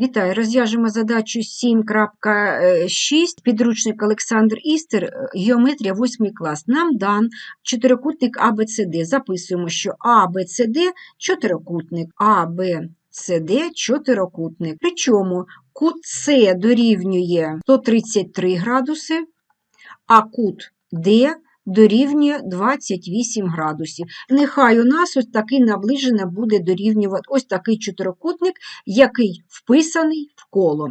Вітаю! Розв'яжемо задачу 7.6, підручник Олександр Істер, е, геометрія 8 клас. Нам дан чотирикутник ABCD. Записуємо, що ABCD – чотирикутник, ABCD – чотирикутник. Причому кут С дорівнює 133 градуси, а кут D дорівнює 28 градусів. Нехай у нас ось такий наближений буде дорівнювати ось такий чотирикутник, який вписаний в коло.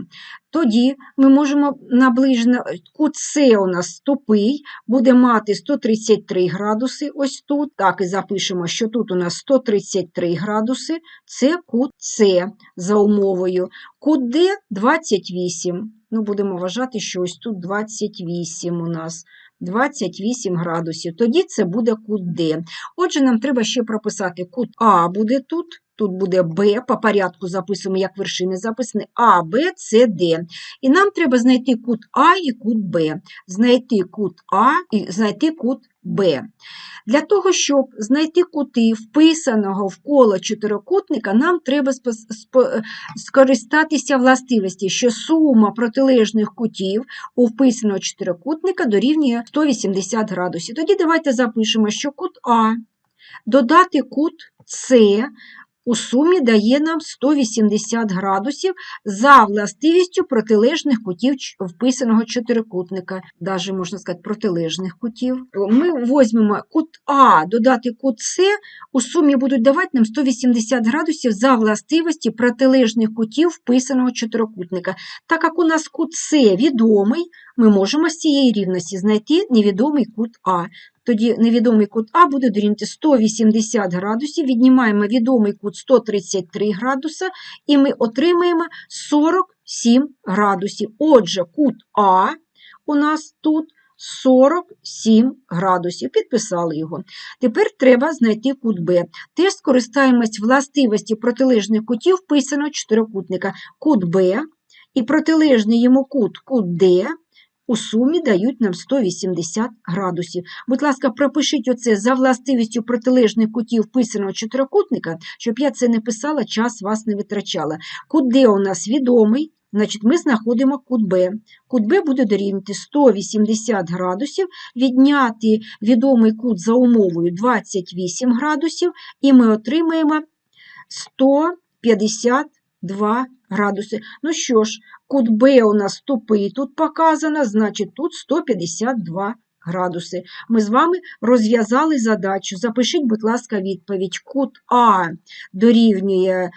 Тоді ми можемо наближено, кут С у нас тупий, буде мати 133 градуси ось тут. Так і запишемо, що тут у нас 133 градуси, це кут С за умовою. Кут Д 28. Ну, будемо вважати, що ось тут 28 у нас. 28 градусів. Тоді це буде кут Д. Отже, нам треба ще прописати кут А буде тут, тут буде Б, по порядку записуємо, як вершини записані, А, Б, С, Д. І нам треба знайти кут А і кут Б. Знайти кут А і знайти кут Б. Для того, щоб знайти кути вписаного в коло чотирикутника, нам треба скористатися властивості, що сума протилежних кутів у вписаного чотирикутника дорівнює 180 градусів. Тоді давайте запишемо, що кут А додати кут С у сумі дає нам 180 градусів за властивістю протилежних кутів вписаного чотирикутника, навіть можна сказати, протилежних кутів. Ми візьмемо кут А, додати кут С, у сумі будуть давати нам 180 градусів за властивості протилежних кутів вписаного чотирикутника. Так як у нас кут С відомий, ми можемо з цієї рівності знайти невідомий кут А. Тоді невідомий кут А буде дорівнювати 180 градусів, віднімаємо відомий кут 133 градуса, і ми отримаємо 47 градусів. Отже, кут А у нас тут 47 градусів. Підписали його. Тепер треба знайти кут Б. Теж скористаємось властивості протилежних кутів вписаного чотирикутника. Кут Б і протилежний йому кут, кут Д у сумі дають нам 180 градусів. Будь ласка, пропишіть оце за властивістю протилежних кутів вписаного чотирикутника, щоб я це не писала, час вас не витрачала. Кут Д у нас відомий, значить ми знаходимо кут Б. Кут Б буде дорівнювати 180 градусів, відняти відомий кут за умовою 28 градусів, і ми отримаємо 152 градуси. Ну що ж, кут Б у нас тупий тут показано, значить тут 152 градуси. Ми з вами розв'язали задачу. Запишіть, будь ласка, відповідь. Кут А дорівнює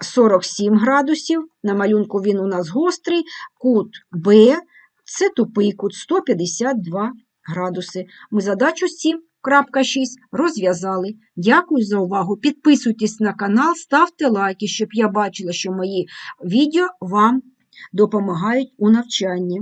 47 градусів. На малюнку він у нас гострий. Кут Б це тупий кут 152 градуси. Ми задачу 7 Крапка 6 розв'язали. Дякую за увагу. Підписуйтесь на канал, ставте лайки, щоб я бачила, що мої відео вам допомагають у навчанні.